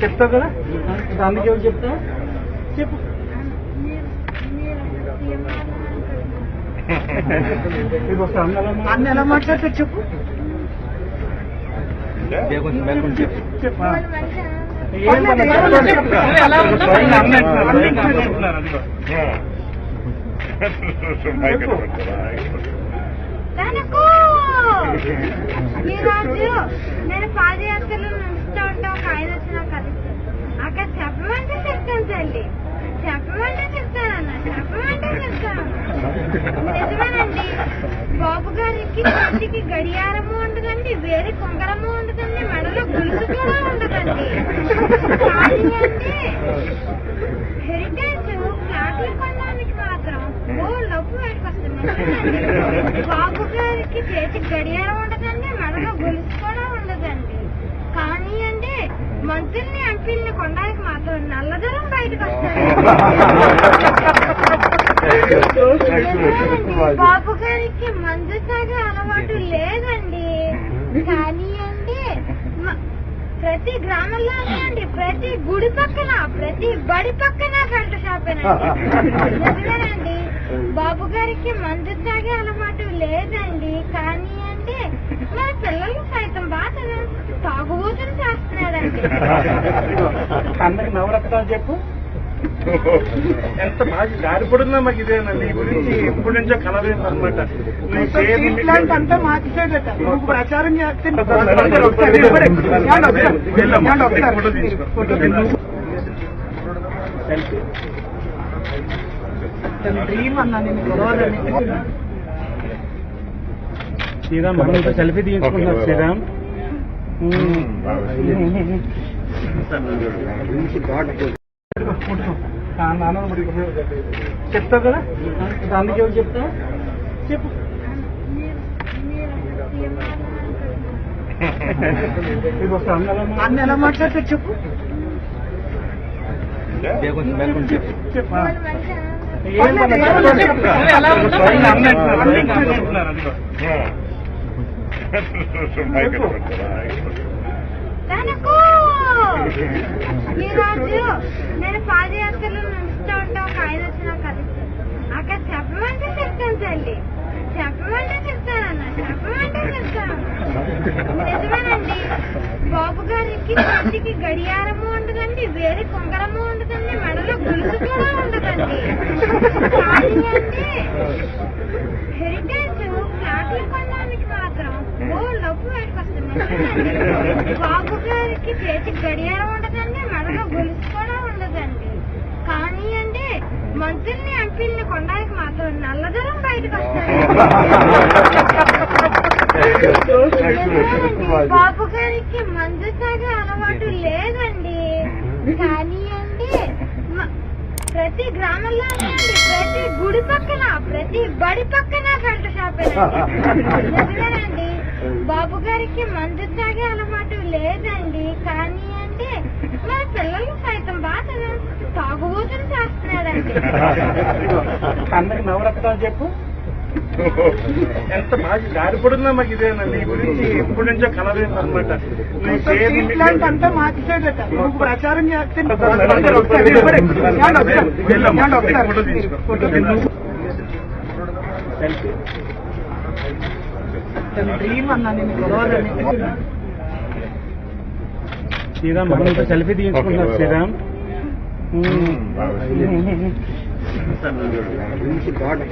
చెప్తావు కదా దానికి ఎవరు చెప్తా చెప్పు అన్న ఎలా మాట్లాడితే చెప్పు చెప్పు ఈరోజు నేను పాదయాత్రలో నడుస్తూ ఉంటాం ఒక ఆయన వచ్చి నాకు కలిసి అక్కడ చెప్పమంటే చెప్తాను తల్లి. చెప్పమంటే చెప్తానన్న చెప్పమంటే చెప్తాను. నిజమేనండి. బాబు గారికి చేతికి గడియారము ఉండదండి వేరే కుంగరము ఉండదండి మెడలో గులుసు కూడా ఉండదండి. హెరిటేజ్ ఫ్లాట్లు కొనడానికి మాత్రం ఓ డబ్బు పెట్టుకొస్తున్నాను బాబు గారికి చేతికి గడియారం ఉండదండి మెడలో గొలుసు కూడా ఉండదండి. కానీ అంటే మంత్రుల్ని ఎంపీల్ని కొనడానికి మాత్రం నల్లదనం బయటకు వస్తాయి బాబు గారికి మందు తాగే అలవాటు లేదండి. కానీ మ- ప్రతి గ్రామంలో అండి ప్రతి గుడి పక్కన ప్రతి బడి పక్కన గంట షాపేనండి. బాబు గారికి మందు తాగే అలవాటు లేదండి. కానీ అంటే మన పిల్లలు సైతం బాగా తాగుబోతులు చేస్తున్నాడండి అన్నకి నవరత్నాలు చెప్పు. ఎంత బాగా జారిపడుందా మాకు ఇదేనండి. గురించి ఎప్పటి నుంచో కలలేదు అనమాట అంతా ప్రచారం చేస్తే డ్రీమ్ అన్నా నేను గొడవలని శ్రీరామ్ మనం సెల్ఫీ తీసుకుంటున్నారు శ్రీరామ్. చెప్తావు కదా? చెప్తా చెప్పు. అన్న ఎలా మాట్లాడితే చెప్పు. చెప్పు. ఆ. ఈరోజు నేను పాదయాత్రలో నడుస్తూ ఉంటా ఒక ఆయన వచ్చి నాకు కలిసి అక్కడ చెప్పమంటే చెప్తాను తల్లి. చెప్పమంటే చెప్తానన్న చెప్పమంటే చెప్తాను. నిజమేనండి. బాబు గారికి చేతికి గడియారము ఉండదండి వేరే కుంగరము ఉండదండి మెడలో గులుసు కూడా ఉండదు. హెరిటేజ్ ఫ్లాట్లు కొనడానికి మాత్రం ఓ డబ్బు పెట్టుకొస్తున్నాను బాబు గారికి చేతి గడియారం ఉండదండి మెడలో గొలుసు కూడా ఉండదండి. కానీ అండి మంత్రుల్ని ఎంపీల్ని కొనడానికి మాత్రం నల్లదనం బయటకు వస్తాయి బాబు గారికి మందు తాగే అలవాటు లేదండి. కానీ అండి ప్రతి గ్రామంలో పక్కన ప్రతి బడి పక్కన గంట షాపేనండి బాబు గారికి మందు తాగే అలవాటు లేదండి. కానీ అంటే మన పిల్లలు సైతం బాగా తాగుబోతులు చేస్తున్నాడండి అన్నకి నవరత్నాలు చెప్పు. ఎంత బాగా జారిపడుందా మాకు ఇదేనండి. ఈ గురించి ఎప్పటి నుంచో కలలేదు అనమాట అంతా మార్చేదట నువ్వు ప్రచారం చేస్తే డ్రీమ్ అన్నా నేను గొడవలని శ్రీరామ్ మనం సెల్ఫీ తీసుకుంటున్నారు శ్రీరామ్.